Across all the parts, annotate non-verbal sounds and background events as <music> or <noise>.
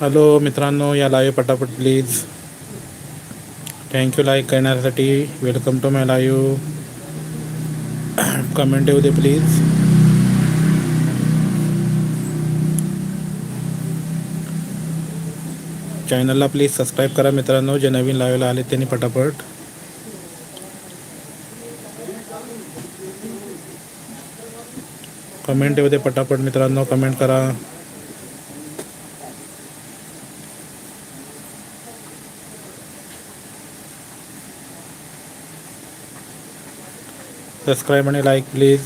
Hello मित्रांनो या live पटापट प्लीज थँक्यू लाईक करण्यासाठी. Welcome to my live comment येऊ दे प्लीज चॅनलला प्लीज सबस्क्राईब करा मित्रांनो. जे नवीन लाईव्हला आले त्यांनी पटापट. कमेंट येऊ दे पटापट मित्रांनो. कमेंट करा. सबस्क्राईब आणि लाईक प्लीज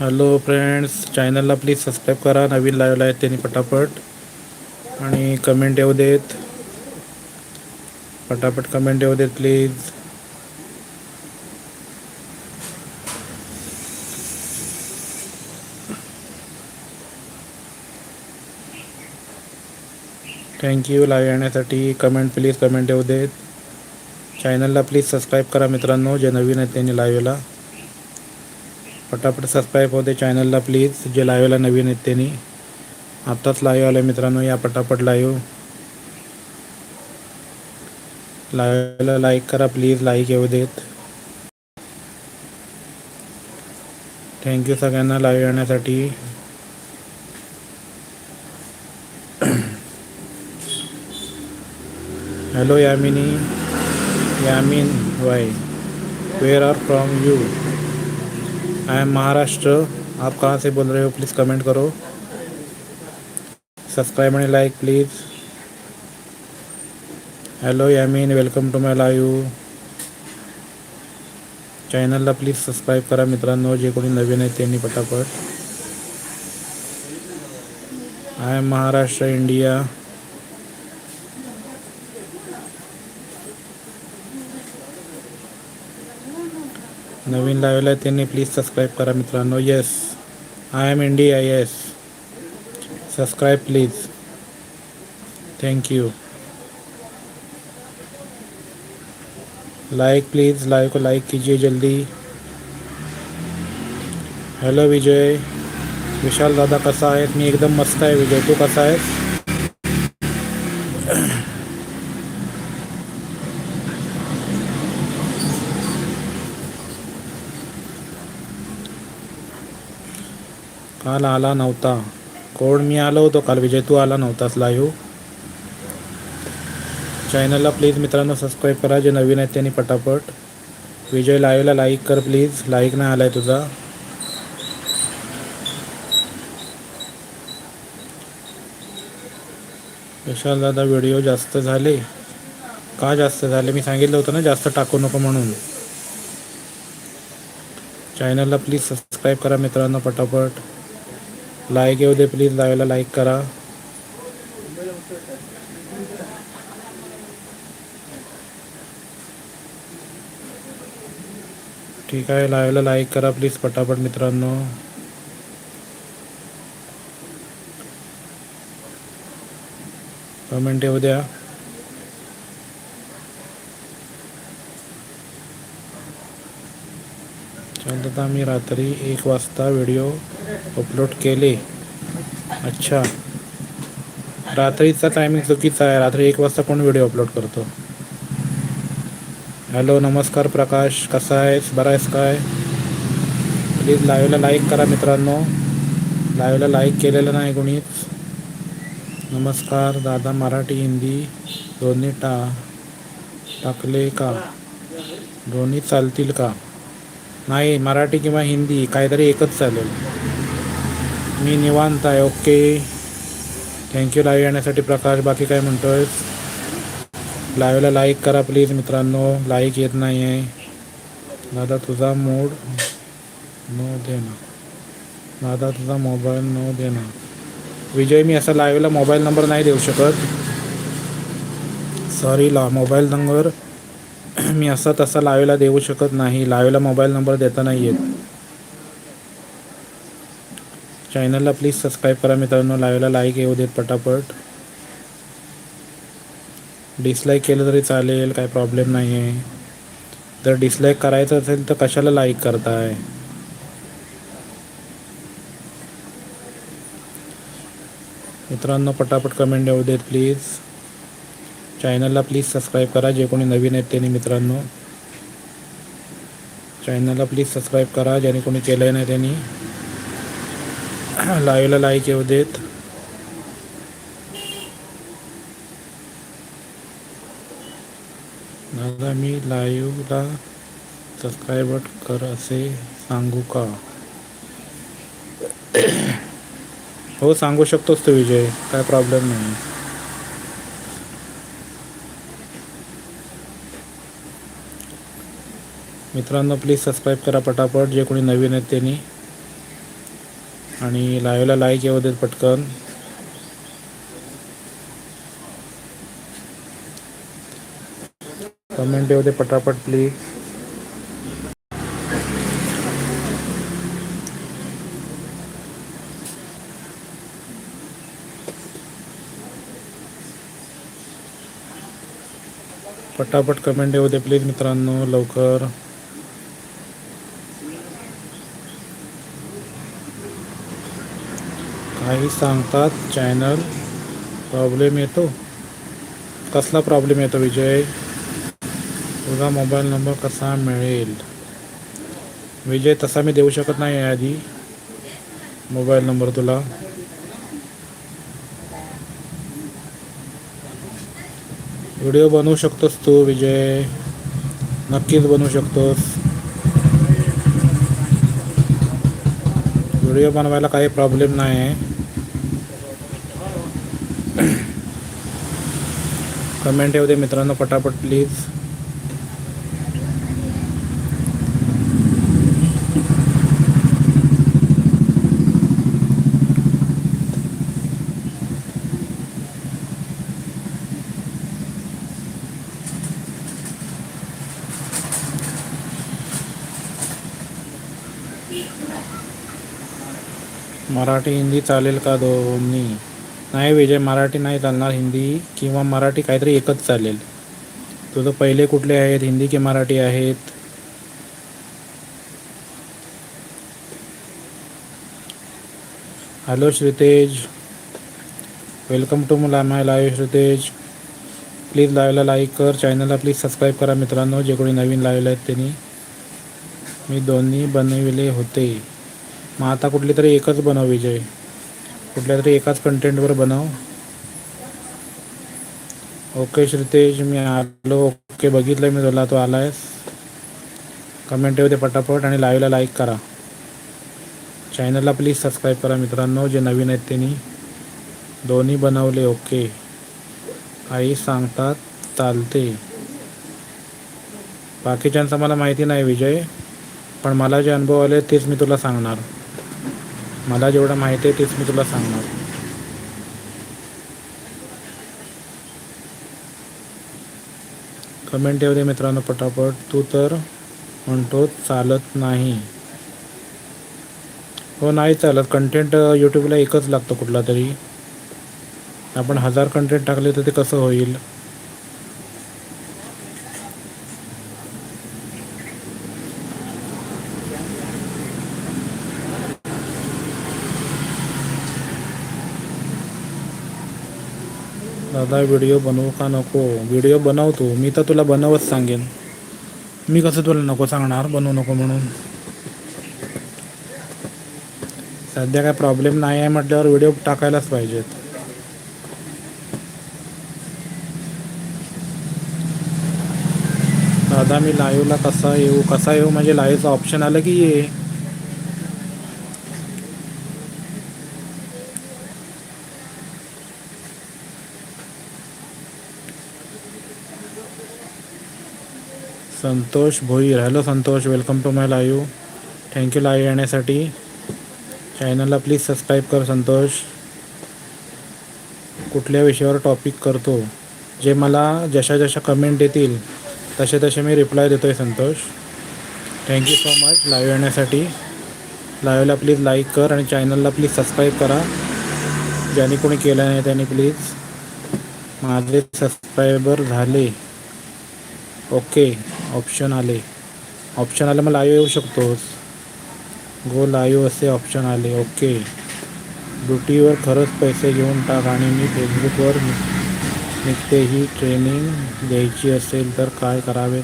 हॅलो फ्रेंड्स चॅनलला प्लीज सबस्क्राईब करा नवीन लाईव्हला आहेत त्यांनी पटापट. आणि कमेंट येऊ देत. पटापट कमेंट येऊ देत प्लीज थँक्यू लाईव्ह येण्यासाठी कमेंट प्लीज कमेंट येऊ देत. चॅनलला प्लीज सबस्क्राईब करा मित्रांनो जे नवीन आहेत त्यांनी लाईव्हला पटापट सबस्क्राईब होते चॅनलला प्लीज जे लाईव्हला नवीन आहेत त्यांनी. आत्ताच लाईव्ह आलं मित्रांनो या पटापट लाईव्ह लाईव्हला लाईक करा प्लीज लाईक येऊ देत. थँक्यू सगळ्यांना लाईव्ह येण्यासाठी. Hello Yamini Yamin why where are from you I am Maharashtra आप कहाँ से बोल रहे हो? प्लीज़ कमेंट करो। सब्सक्राइब आणि like please hello Yamin welcome to my live चॅनलला प्लीज सबस्क्राईब करा मित्रांनो जे कोणी नवीन आहेत त्यांनी पटापट. आय एम महाराष्ट्र इंडिया नवीन लावलेला आहे त्यांनी. प्लीज सबस्क्राईब करा मित्रांनो. Yes I am India yes subscribe please thank you like please like को लाइक कीजिए जल्दी. हॅलो विजय. विशाल दादा कसा आहेस? मी एकदम मस्त आहे विजय. तू कसा आहेस? काल आला नव्हता. कोण? मी आलो होतो काल. विजय तू आला नव्हतास लाईव्ह चॅनलला प्लीज मित्रांनो सबस्क्राईब करा. जे नवीन आहेत त्यांनी पटापट. विजय लाईव्हला लाईक कर प्लीज. लाईक नाही आलाय तुझा. विशाल दादा व्हिडिओ जास्त झाले. का जास्त झाले? मी सांगितलं होतं ना जास्त टाकू नको म्हणून. चॅनलला प्लीज सबस्क्राईब करा मित्रांनो पटापट. लाईक येऊ दे प्लीज लाईव्हला लाईक करा. ठीक आहे लाईव्हला लाईक करा प्लीज पटापट मित्रांनो. कमेंट येऊ द्या. शांतता मी रात्री एक वाजता व्हिडिओ अपलोड केले. अच्छा. रात्रीचा टायमिंग चुकीचा आहे. रात्री एक वाजता कोण व्हिडिओ अपलोड करतो? हॅलो नमस्कार प्रकाश. कसा आहेस? बरा आहेस काय? प्लीज लाईव्हला लाईक करा मित्रांनो. लाईव्हला लाईक केलेलं नाही कोणीच. नमस्कार दादा मराठी हिंदी दोन्ही टा टाकले का? दोन्ही चालतील का? नाही मराठी किंवा हिंदी काहीतरी एकच चालेल. मी निवांत आहे ओके. थँक्यू लाईव्ह येण्यासाठी प्रकाश. बाकी काय म्हणतोय लाईव्हला लाईक करा प्लीज मित्रांनो. लाईक येत नाही आहे दादा तुझा मूड नो देणार दादा तुझा मोबाईल नो देणार विजय मी असा लाईव्हला मोबाईल नंबर नाही देऊ शकत. सॉरी ला मोबाईल नंबर <clears throat> मी असा तसा लाईव्हला देऊ शकत नाही. लाईव्हला मोबाईल नंबर देता नाही येत. चॅनलला प्लीज सबस्क्राईब करा मित्रांनो. लाईव्हला लाईक येऊ देत पटापट. डिसलाईक केलं तरी चालेल काय प्रॉब्लेम नाही आहे जर डिसलाईक करायचं असेल तर कशाला लाईक करताय? मित्रांनो पटापट कमेंट येऊ देत प्लीज चॅनलला प्लीज सबस्क्राईब करा जे कोणी नवीन आहेत त्यांनी मित्रांनो. चॅनलला प्लीज सबस्क्राईब करा ज्याने कोणी केलं नाही त्यांनी. <clears throat> लाईव्हला लाईक येऊ देत. दादा मी लाईव्हला सबस्क्राईब कर असे सांगू का? <clears throat> हो सांगू शकतोस तू विजय. काय प्रॉब्लेम नाही. मित्रांनो प्लीज सबस्क्राईब करा पटापट. जे कोणी नवीन आहेत त्यांनी आणि लाईव्हला लाईक येऊ देत पटकन. कमेंट येऊ दे पटापट प्लीज पटापट कमेंट येऊ दे प्लीज मित्रांनो लवकर. काही सांगतात चॅनल प्रॉब्लेम येतो. कसला प्रॉब्लेम येतो विजय? तुझा मोबाईल नंबर कसा मिळेल? विजय तसा मी देऊ शकत नाही आहे आधी मोबाईल नंबर तुला. व्हिडिओ बनवू शकतोस तू विजय. नक्कीच बनवू शकतोस. व्हिडिओ बनवायला काही प्रॉब्लेम नाही आहे कमेंट येऊ दे मित्रांनो पटापट प्लीज मराठी हिंदी चालेल का दोन्ही? नाही विजय मराठी नाही चालणार हिंदी किंवा मराठी काहीतरी एकच चालेल. तुझं पहिले कुठले आहेत? हिंदी की मराठी आहेत? हॅलो श्रीतेज. वेलकम टू मुला माय लाईव्ह श्रीतेज प्लीज लाईव्हला लाईक कर. चॅनलला प्लीज सबस्क्राईब करा मित्रांनो जे कोणी नवीन लाईव्हला आहेत त्यांनी. मी दोन्ही बनविले होते. मग आता कुठली तरी एकच बनव विजय. कुठल्या तरी एकाच कंटेंटवर बनव. ओके श्रितेश मी आलो. ओके बघितलं मी तुला. तू आलायस. कमेंट येऊ ते पटापट आणि लाईव्हला लाईक करा. चॅनलला प्लीज सबस्क्राईब करा मित्रांनो जे नवीन आहेत त्यांनी. दोन्ही बनवले ओके आई सांगतात चालते. बाकीच्यांचं मला माहिती नाही विजय. पण मला जे अनुभव आले तेच मी तुला सांगणार. मला जेवढं माहिती आहे तेच मी तुला सांगणार. कमेंट येऊ दे मित्रांनो पटापट. तू तर म्हणतो चालत नाही. हो नाही चालत. कंटेंट यूट्यूबला एकच लागतं कुठला तरी. आपण हजार कंटेंट टाकले तर ते कसं होईल? दादा व्हिडिओ बनवू का नको? व्हिडिओ बनवतो. मी तर तुला बनवच सांगेन. मी कसं तुला नको सांगणार? बनवू नको म्हणून. सध्या काय प्रॉब्लेम नाही आहे म्हटल्यावर व्हिडिओ टाकायलाच पाहिजेत. दादा मी लाईव्हला कसा येऊ? कसा येऊ? म्हणजे लाईव्हचं ऑप्शन आलं की ये. Santosh Bhoir hello Santosh. Welcome to my live thank you live येण्यासाठी. चॅनलला प्लीज सबस्क्राईब कर संतोष. कुठल्या विषयावर टॉपिक करतो? जे मला जशा जशा कमेंट देतील तसे तसे मी रिप्लाय देतो आहे Santosh thank you so much live येण्यासाठी. लाईव्हला प्लीज लाईक कर आणि चॅनलला प्लीज सबस्क्राईब करा. ज्याने कोणी केलं नाही त्यांनी प्लीज माझे सबस्क्रायबर झाले. ओके ऑप्शन आले. ऑप्शन आले मग लाईव्ह येऊ शकतोस गो लाईव्ह असे ऑप्शन आले. ओके. ड्युटीवर खरंच पैसे घेऊन टाक आणि मी फेसबुकवर निघते. ही ट्रेनिंग घ्यायची असेल तर काय करावे?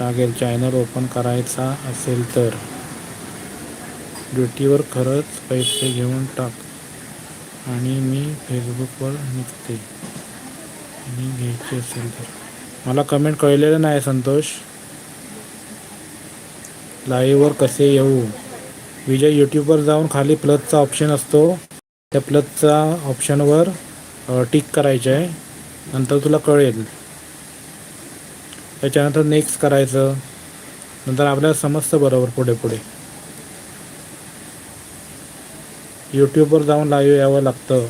लागेल. चॅनल ओपन करायचा असेल तर. ड्युटीवर खरंच पैसे घेऊन टाक आणि मी फेसबुकवर निघते. आणि घ्यायची असेल तर. मला कमेंट कळलेलं नाही संतोष. लाईव्हवर कसे येऊ? विजय यूट्यूबवर जाऊन खाली प्लसचा ऑप्शन असतो. त्या प्लसचा ऑप्शनवर टिक करायचं. आहे नंतर तुला कळेल. त्याच्यानंतर नेक्स्ट करायचं. नंतर आपल्याला समजतं बरोबर पुढे पुढे. यूट्यूबवर जाऊन लाईव्ह यावं लागतं.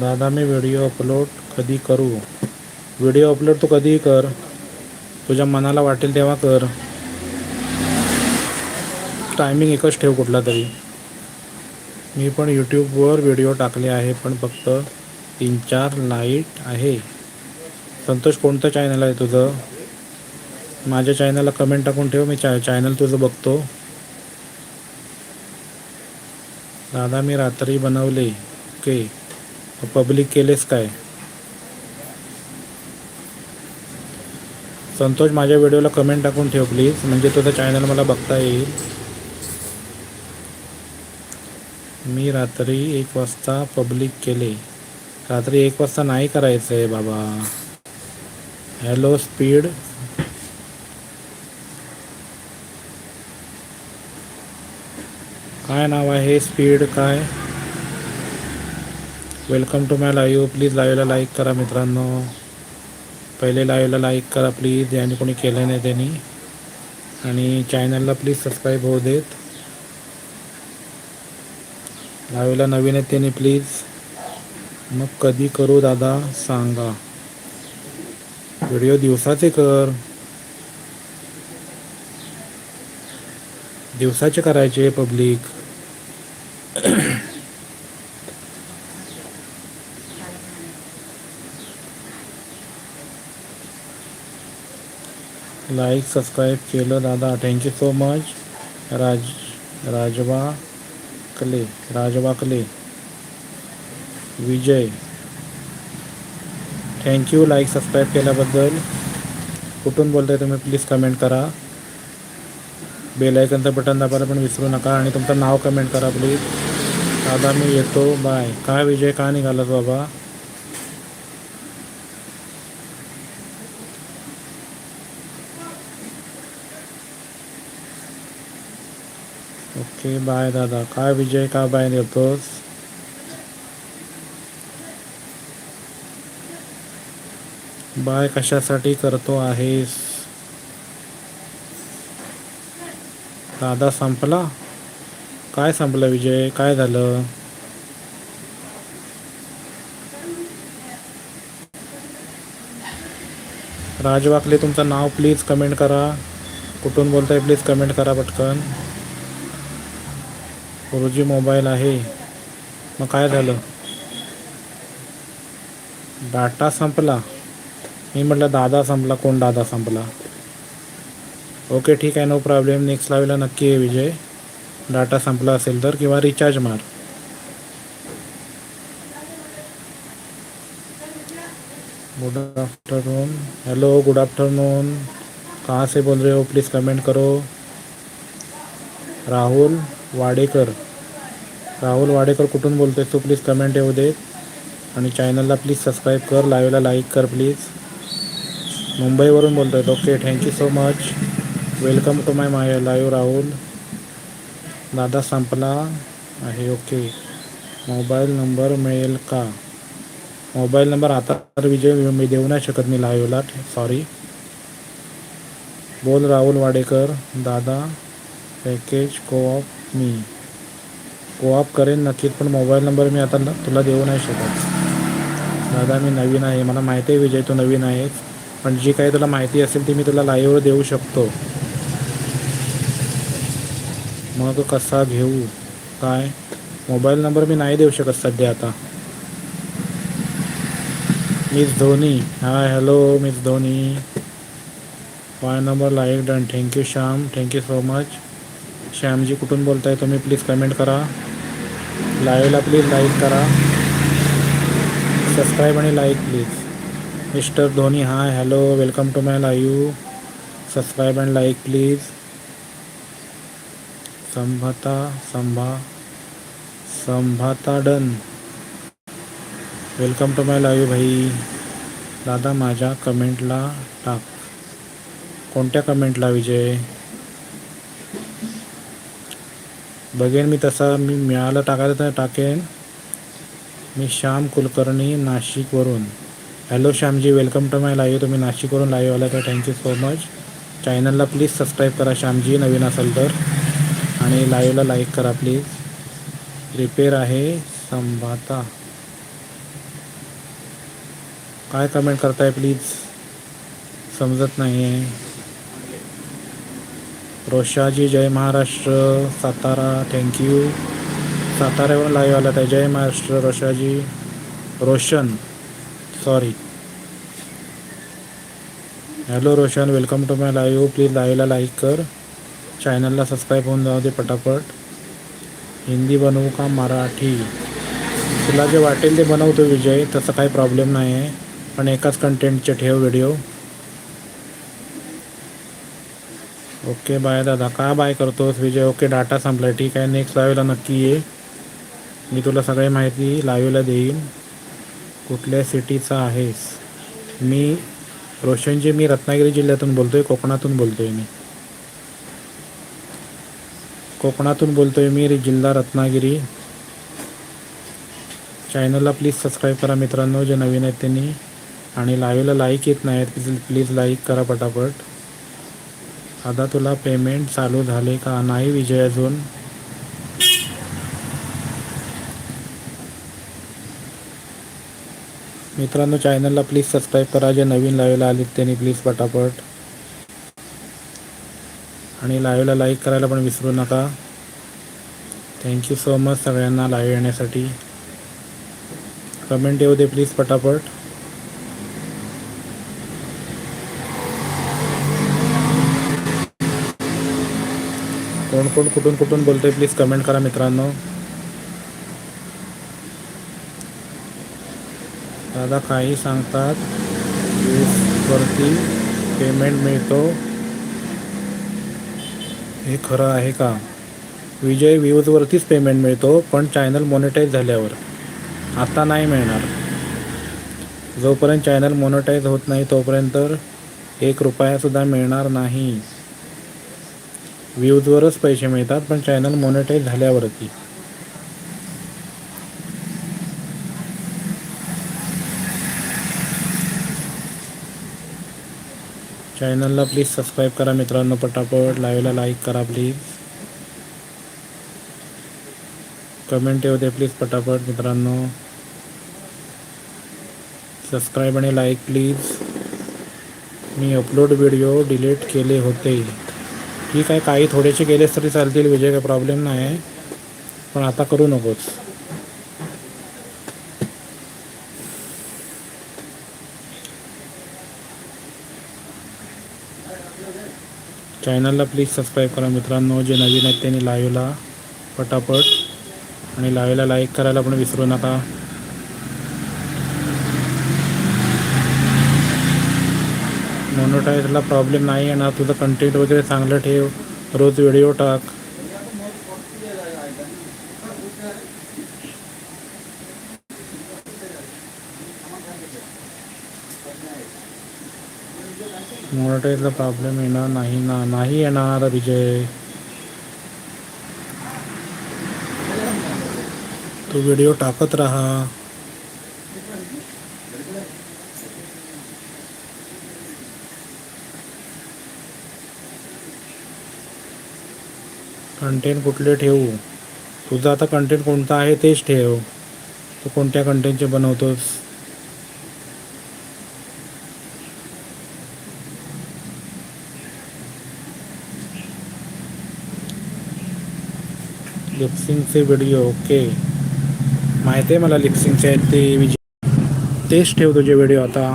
दादा मी व्हिडिओ अपलोड कधी करू? व्हिडिओ अपलोड तू कधीही कर. तुझ्या मनाला वाटेल तेव्हा कर. टायमिंग एकच ठेव कुठला तरी. मी पण यूट्यूबवर व्हिडिओ टाकले आहे पण फक्त तीन चार लाइट आहे. संतोष कोणतं चॅनल आहे तुझं? माझ्या चॅनलला कमेंट टाकून ठेव मी चॅ चॅनल तुझं बघतो. दादा मी रात्री बनवले ओके पब्लिक केलेस काय? संतोष माझ्या व्हिडिओला कमेंट टाकून ठेव प्लीज म्हणजे तुझं चॅनल मला बघता येईल. मी रात्री एक वाजता पब्लिक केले. रात्री एक वाजता नाही करायचं आहे बाबा. हॅलो स्पीड काय नाव आहे? स्पीड काय? Welcome to my live please लाईव्हला लाईक करा मित्रांनो. पहिले लाईव्हला लाईक करा प्लीज ज्यांनी कोणी केलं नाही त्यांनी. आणि चॅनलला प्लीज सबस्क्राईब होऊ देत. लाईव्हला नवीन आहेत त्यांनी प्लीज मग कधी करू दादा? सांगा. व्हिडिओ दिवसाचे कर. दिवसाचे करायचे पब्लिक लाईक सबस्क्राईब केलं. दादा थँक्यू सो मच राज राजवा कले राजवा कले. विजय थँक्यू लाईक सबस्क्राईब केल्याबद्दल. कुठून बोलताय तुम्ही प्लीज कमेंट करा. बेल आयकनचं बटन दाबायला पण विसरू नका आणि तुमचं नाव कमेंट करा प्लीज दादा मी येतो. बाय काय विजय? का निघालास बाबा? ओके बाय दादा. काय विजय का बाय येतोस बाय कशासाठी करतो आहेस? दादा संपला? काय संपलं विजय? काय झालं? राजवाकले तुमचं नाव प्लीज कमेंट करा. कुठून बोलताय प्लीज कमेंट करा पटकन. गुरुजी मोबाईल आहे मग काय झालं? डाटा संपला. मी म्हटलं दादा संपला कोण दादा संपला? ओके ठीक आहे नो प्रॉब्लेम नेक्स्ट लावेला नक्की आहे विजय. डाटा संपला असेल तर किंवा रिचार्ज मार. Good afternoon hello good afternoon कहाँ से बोल रहे हो? प्लीज़ कमेंट करो. राहुल वाडेकर. राहुल वाडेकर कुठून बोलतोय? तू प्लीज कमेंट येऊ दे आणि चॅनलला प्लीज सबस्क्राईब कर लाईव्हला लाईक कर प्लीज मुंबईवरून बोलतोय okay thank you so much welcome to my my live Rahul. दादा संपला आहे. ओके मोबाईल नंबर मिळेल का? मोबाईल नंबर आता तर विजय मी देऊ नाही शकत मी लाईव्हला सॉरी बोल राहुल वाडेकर. दादा पॅकेज कोऑप मी कोऑप करेन नक्कीच पण मोबाईल नंबर मी आता तुला देऊ नाही शकत. दादा मी नवीन आहे. मला माहिती आहे विजय तू नवीन आहेस पण जी काही तुला माहिती असेल ती मी तुला लाईव्हवर देऊ शकतो. मग कसा घेऊ? काय? मोबाईल नंबर मी नाही देऊ शकत सध्या आता. Miss Dhoni. Hi hello miss Dhoni. Five number like done thank you Shyam thank you so much Shyamji कुठून बोलताय तुम्ही प्लीज कमेंट करा. लाईव्हला प्लीज लाईक करा. सबस्क्राईब आणि like please mister Dhoni hi hello welcome to my live subscribe and like please संभाता संभा संभाता done. Welcome to my live भाई. दादा माझ्या कमेंटला टाक. कोणत्या कमेंटला विजय? बघेन मी तसा मी मिळालं टाकायचं तर टाकेन. मी श्याम कुलकर्णी नाशिकवरून. Hello Shyamji. Welcome to my live तुम्ही नाशिकवरून लाईव्ह आला तर थँक्यू सो मच चॅनलला प्लीज सबस्क्राईब करा श्यामजी नवीन असेल तर. आणि लाईव्हला लाईक करा प्लीज रिपेअर आहे संभाता. काय कमेंट करताय प्लीज समजत नाही आहे रोषाजी जय महाराष्ट्र सातारा थँक्यू साताऱ्यावरून लाईव्ह आला आहे जय Maharashtra रोषाजी. Roshan sorry hello Roshan welcome to my live please लाईव्हला लाईक कर. चॅनलला सबस्क्राईब होऊन जाऊ दे पटापट. हिंदी बनवू का मराठी? तुला जे वाटेल ते बनवतो विजय तसं काही प्रॉब्लेम नाही आहे पण एकाच कंटेंटचे ठेव व्हिडिओ ओके बाय दादा. का बाय करतोस विजय? ओके डाटा संपला ठीक आहे नेक्स्ट लाईव्हला नक्की ये. मी तुला सगळी माहिती लाईव्हला देईन. कुठल्या सिटीचा आहेस? मी रोशनजी मी रत्नागिरी जिल्ह्यातून बोलतो आहे कोकणातून बोलतो आहे मी. कोकणातून बोलतो आहे मी जिल्हा रत्नागिरी. चॅनलला प्लीज सबस्क्राईब करा मित्रांनो जे नवीन आहेत त्यांनी. आणि लाईव्हला लाईक येत नाहीत प्लीज लाईक करा पटापट. आता तुला पेमेंट चालू झाले का? नाही विजय अजून. मित्रांनो चॅनलला प्लीज सबस्क्राईब करा. जे नवीन लाईव्हला आलेत त्यांनी प्लीज पटापट. आणि लाईव्हला लाईक करायला पण विसरू नका. थँक्यू सो मच सगळ्यांना लाईव्ह येण्यासाठी. कमेंट येऊ दे प्लीज पटापट. कोण कोण कुठून कुठून बोलतोय प्लीज कमेंट करा मित्रांनो. दादा काही सांगतात वरती पेमेंट मिळतो. हे खरं आहे का? विजय व्ह्यूजवरतीच पेमेंट मिळतो पण चॅनल मॉनिटाईज झाल्यावर. आता नाही मिळणार. जोपर्यंत चॅनल मॉनिटाईज होत नाही तोपर्यंत एक रुपयासुद्धा मिळणार नाही. व्ह्यूजवरच पैसे मिळतात पण चॅनल मॉनिटाईज झाल्यावरती. चॅनलला प्लीज सबस्क्राईब करा मित्रांनो पटापट. लाईव्हला लाईक करा प्लीज कमेंट येऊ दे प्लीज पटापट मित्रांनो. सबस्क्राईब आणि लाईक प्लीज मी अपलोड व्हिडिओ डिलीट केले होते. ठीक आहे काही थोडेसे केलेस तरी चालतील विजय काही प्रॉब्लेम नाही. आहे पण आता करू नकोस. चॅनलला प्लीज सबस्क्राईब करा मित्रांनो जे नवीन आहेत त्यांनी लाईव्हला पटापट. आणि लाईव्हला लाईक करायला पण विसरू नका. मोनोटाईजला प्रॉब्लेम नाही येणार. तुझं कंटेंट वगैरे चांगलं ठेव. रोज व्हिडिओ टाक. मोनोटाईजला प्रॉब्लेम येणार नाही ना नाही येणार विजय तू व्हिडिओ टाकत राहा. कंटेंट कुठले ठेवू? तुझं आता कंटेंट कोणता आहे तेच ठेव. तू कोणत्या कंटेंटचे बनवतोस? लिप्सिंगचे व्हिडिओ ओके माहिती आहे मला लिप्सिंगचे आहेत ते विजय. तेच ठेव तुझे व्हिडिओ आता.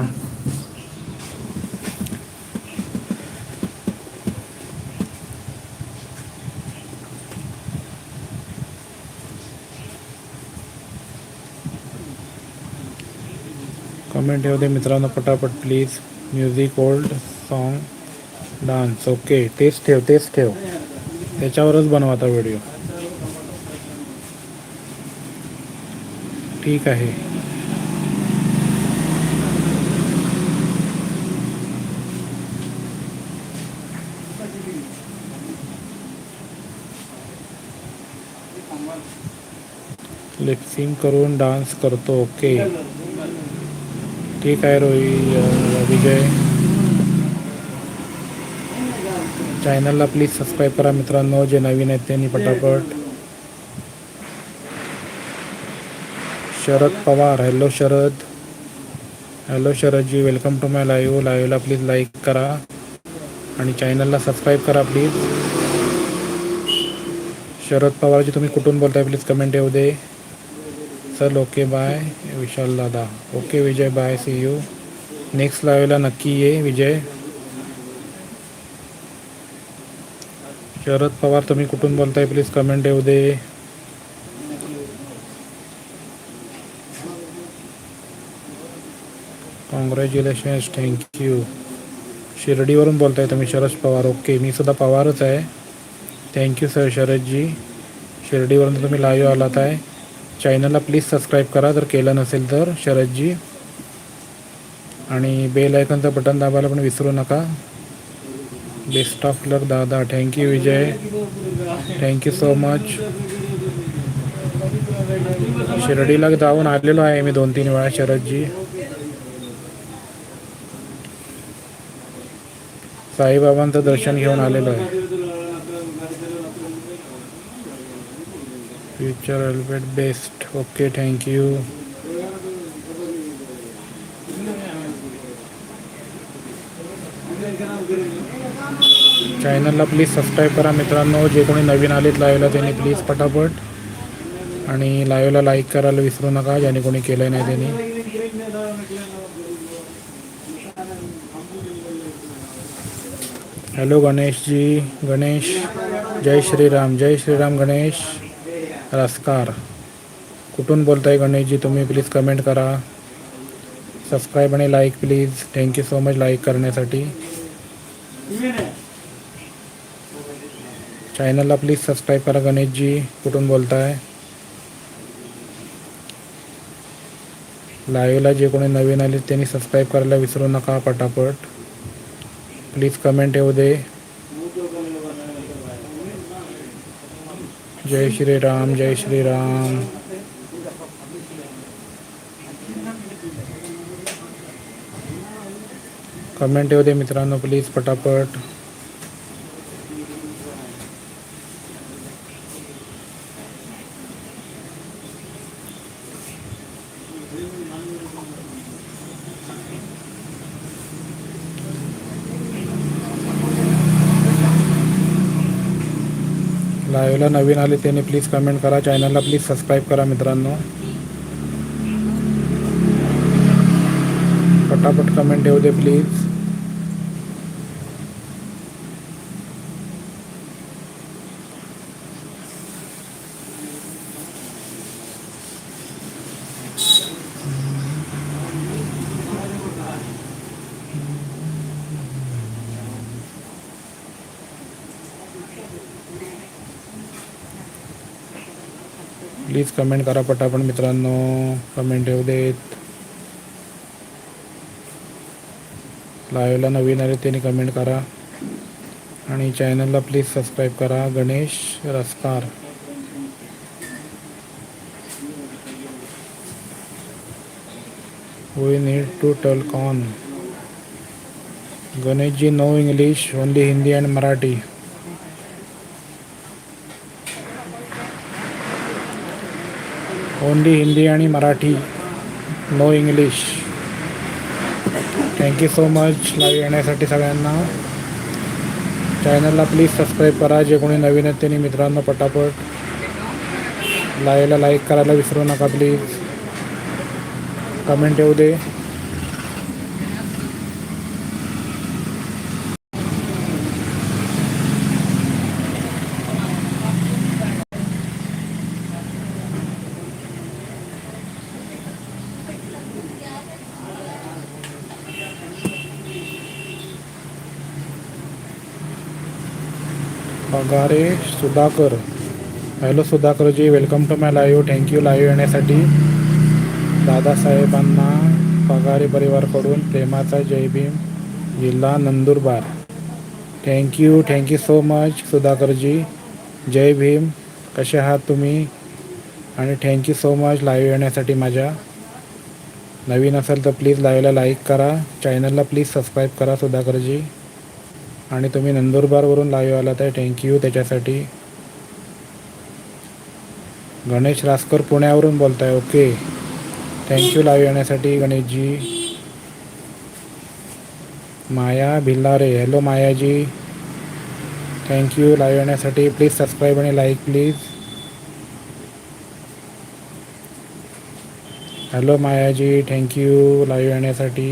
कमेंट येऊ दे मित्रांनो पटापट please music old song dance okay तेच ठेव तेच ठेव. त्याच्यावरच बनवा आता व्हिडिओ ठीक आहे. लिपसिंग करून डान्स करतो. ओके ठीक आहे रोही विजय. चॅनलला प्लीज सबस्क्राईब करा मित्रांनो जे नवीन आहेत त्यांनी पटापट. Sharad Pawar hello Sharad. Hello शरदजी welcome to my live लाईव्हला प्लीज लाईक करा. आणि चॅनलला सबस्क्राईब करा प्लीज शरद पवारजी तुम्ही कुठून बोलताय? प्लीज कमेंट येऊ दे. चल ओके बाय विशाल दादा. Okay Vijay bye see you next लाईव्हला नक्की ये विजय. शरद पवार तुम्ही कुठून बोलताय? प्लीज कमेंट येऊ दे. कॉंग्रॅच्युलेशन्स थँक्यू शिर्डीवरून बोलताय तुम्ही शरद पवार. ओके मी सुद्धा पवारच आहे. Thank you sir शरदजी. शिर्डीवरून तुम्ही लाईव्ह आलात आहे. चॅनलला प्लीज सबस्क्राईब करा. जर केलं नसेल तर शरदजी. आणि बेल आयकनचं बटन दाबायला पण विसरू नका. बेस्ट ऑफ लक दादा. Thank you Vijay. Thank you so much शिर्डीला जाऊन आलेलो आहे मी दोन तीन वेळा शरदजी. साईबाबांचं दर्शन घेऊन आलेलो आहे. फ्युचर अल्बेट बेस्ट ओके थँक्यू चॅनलला प्लीज सबस्क्राईब करा मित्रांनो. जे कोणी नवीन आलेत लाईव्हला त्यांनी प्लीज पटापट. आणि लाईव्हला लाईक करायला विसरू नका ज्याने कोणी केलं नाही त्यांनी. हॅलो गणेशजी. गणेश. जय श्रीराम. जय श्रीराम गणेश. रस्कार कुठून बोलताय गणेशजी? तुम्ही प्लीज कमेंट करा. सबस्क्राईब आणि like please thank you so much like करण्यासाठी. चॅनलला प्लीज सबस्क्राईब करा गणेशजी. कुठून बोलताय? लाईव्हला जे कोणी नवीन आले त्यांनी सबस्क्राईब करायला विसरू नका पटापट. प्लीज कमेंट येऊ दे. जय श्री राम जय श्रीराम कमेंट येऊ दे मित्रांनो प्लीज पटापट. लाईव्हला नवीन आले त्याने प्लीज कमेंट करा चॅनलला प्लीज सबस्क्राईब करा मित्रांनो पटापट कमेंट ठेवू दे please Thank you. Please comment करा पटापट मित्रांनो. कमेंट येऊ देत. लाईव्हला नवीन आले त्यांनी कमेंट करा. आणि चॅनलला प्लीज सबस्क्राईब करा. Ganesh रस्कार. We need to talk on Ganeshji no English only Hindi and Marathi only Hindi आणि Marathi no English. Thank you so much live येण्यासाठी सगळ्यांना. चॅनलला प्लीज सबस्क्राईब करा जे कोणी नवीन आहेत त्यांनी मित्रांनो पटापट. लाईव्हला लाईक करायला विसरू नका प्लीज कमेंट येऊ दे. Pagare Sudhakar. Hello Sudhakarji welcome to my live thank you live येण्यासाठी दादासाहेबांना पगारे परिवारकडून प्रेमाचा जय भीम जिल्हा Nandurbar. Thank you thank you so much Sudhakarji जय भीम कसे आहात तुम्ही? आणि थँक्यू सो मच लाईव्ह येण्यासाठी माझ्या. नवीन असेल तर प्लीज लाईव्हला लाईक करा. चॅनलला प्लीज सबस्क्राईब करा सुधाकरजी आणि तुम्ही नंदुरबारवरून लाईव्ह आलात आहे. थँक्यू त्याच्यासाठी गणेश रासकर पुण्यावरून बोलताय. ओके थँक्यू लाईव्ह येण्यासाठी Ganeshji. Maya Bhillare. Hello मायाजी. Thank you live येण्यासाठी प्लीज सबस्क्राईब आणि like please hello मायाजी. Thank you live येण्यासाठी.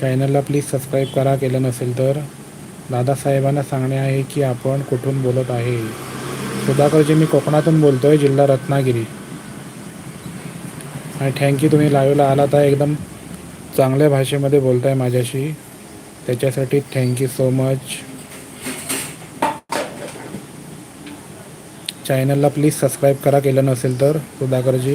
चॅनलला प्लीज सबस्क्राईब करा केलं नसेल तर. दादासाहेबांना सांगणे आहे की आपण कुठून बोलत आहे. सुधाकरजी मी कोकणातून बोलतो आहे जिल्हा रत्नागिरी. आणि थँक्यू तुम्ही लाईव्हला आलात. आहे एकदम चांगल्या भाषेमध्ये बोलताय माझ्याशी. त्याच्यासाठी थँक्यू सो मच चॅनलला प्लीज सबस्क्राईब करा केलं नसेल तर सुधाकरजी.